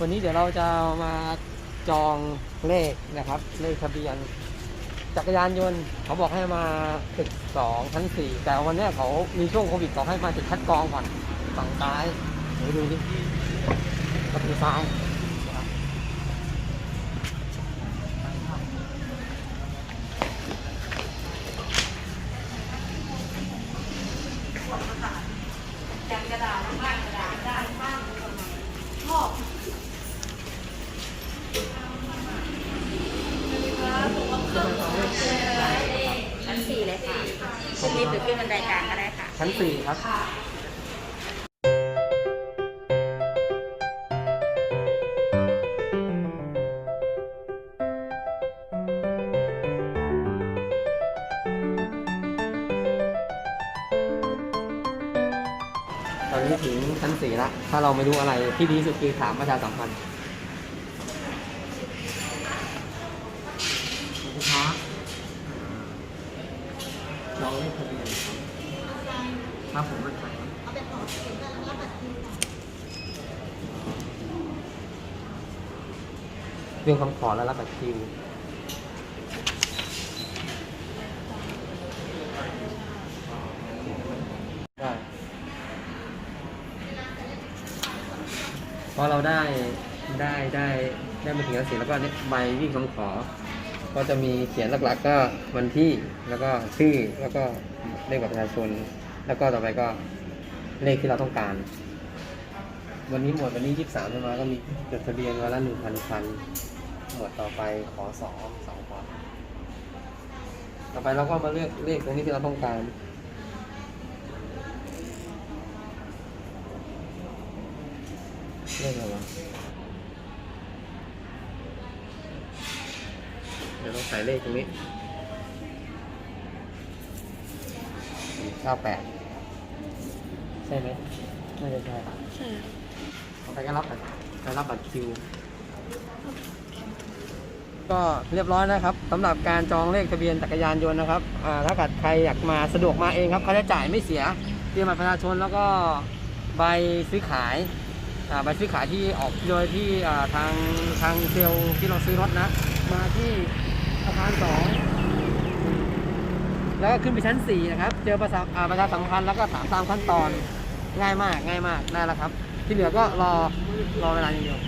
วันนี้เดี๋ยวเราจะมาจองเลขนะครับเลขทะเบียน จักรยานยนต์เขาบอกให้มาตึกสองชั้นสี่แต่วันนี้เขามีช่วงโควิดเขาให้มาตึกคัดกรองก่อนฝั่งซ้ายเดี๋ยวดูดิประตูซ้ายนะครับชั้นสี่เลยค่ะขึ้น ลิฟต์หรือขึ้นบันไดกลางก็ได้ค่ะ ชั้นสี่ครับ ตอนนี้ถึงชั้นสี่ละถ้าเราไม่รู้อะไรที่ดีที่สุดคือถามประชาสัมพันธ์สวัสดีครับลอง เลขทะเบียนครับครับผมมันขายเรื่องคำขอและรับบัตรคิวได้พอเราได้ได้ได้ได้มาถึงแล้วเสร็จแล้วก็เนี่ยใบวิ่งคำขอ ก็จะมีเขียนหลักๆก็วันที่แล้วก็ชื่อแล้วก็เลขบัตรประชาชน แล้วก็ต่อไปก็เลขที่เราต้องการ วันนี้หมวดวันนี้ยี่สิบสามใช่ไหมก็มีจดทะเบียนวันละหนึ่งพันคันหมวดต่อไปขอสองสองขอต่อไปเราก็มาเลือกเลขตรงนี้ที่เราต้องการเลขอะไรวะเดี๋ยวต้องใส่เลขตรงนี้เก้าแปดใช่ไหมน่าจะใช่ใช่ต่อไปก็รับบัตรไปรับบัตรคิว ก็เรียบร้อยนะครับสำหรับการจองเลขทะเบียนจักรยานยนต์นะครับอ่าถ้าเกิดใครอยากมาสะดวกมาเองครับค่าใช้จ่ายไม่เสียเตรียมบัตรประชาชนแล้วก็ใบซื้อขายอ่าใบซื้อขายที่ออกโดยที่อ่าทางทางเซลล์ที่เราซื้อรถนะ มาที่ อาคานสองแล้วก็ขึ้นไปชั้นสี่นะครับ เจอประชาอ่าประชาสัมพันธ์แล้วก็ถามตามขั้นตอนง่ายมากง่ายมากได้แล้วครับ ที่เหลือก็รอรอเวลาอย่างเดียว